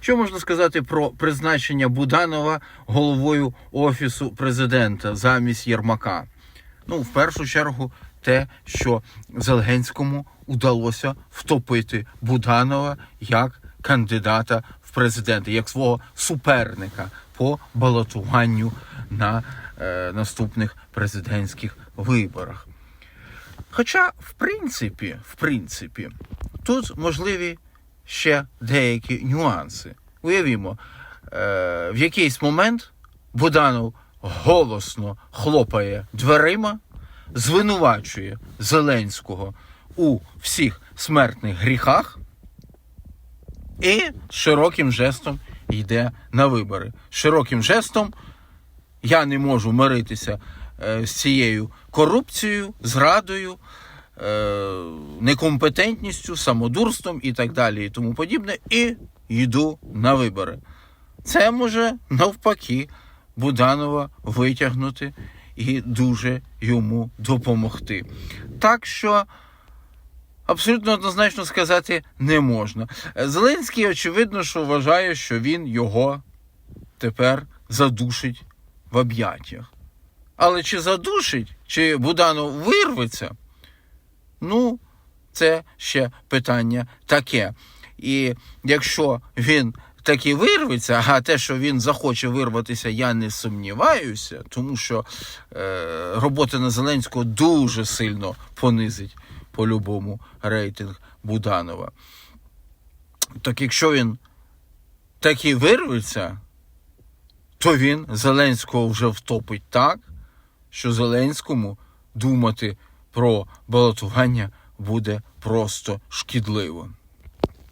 Що можна сказати про призначення Буданова головою офісу президента замість Єрмака? Ну, в першу чергу, те, що Зеленському удалося втопити Буданова як кандидата в президенти, як свого суперника по балотуванню на е, наступних президентських виборах. Хоча, в принципі, в принципі, тут можливі ще деякі нюанси. Уявімо, е, в якийсь момент Буданов голосно хлопає дверима, звинувачує Зеленського у всіх смертних гріхах і широким жестом йде на вибори. Широким жестом я не можу миритися е, з цією корупцією, зрадою, некомпетентністю, самодурством і так далі, і тому подібне, і йду на вибори. Це може навпаки Буданова витягнути і дуже йому допомогти. Так що абсолютно однозначно сказати не можна. Е, Зеленський, очевидно, що вважає, що він його тепер задушить в об'яттях. Але чи задушить, чи Буданов вирветься? Ну, це ще питання таке. І якщо він таки вирветься, а те, що він захоче вирватися, я не сумніваюся, тому що е, робота на Зеленського дуже сильно понизить по-любому рейтинг Буданова. Так якщо він таки вирветься, то він Зеленського вже втопить так, що Зеленському думати про балотування буде просто шкідливо.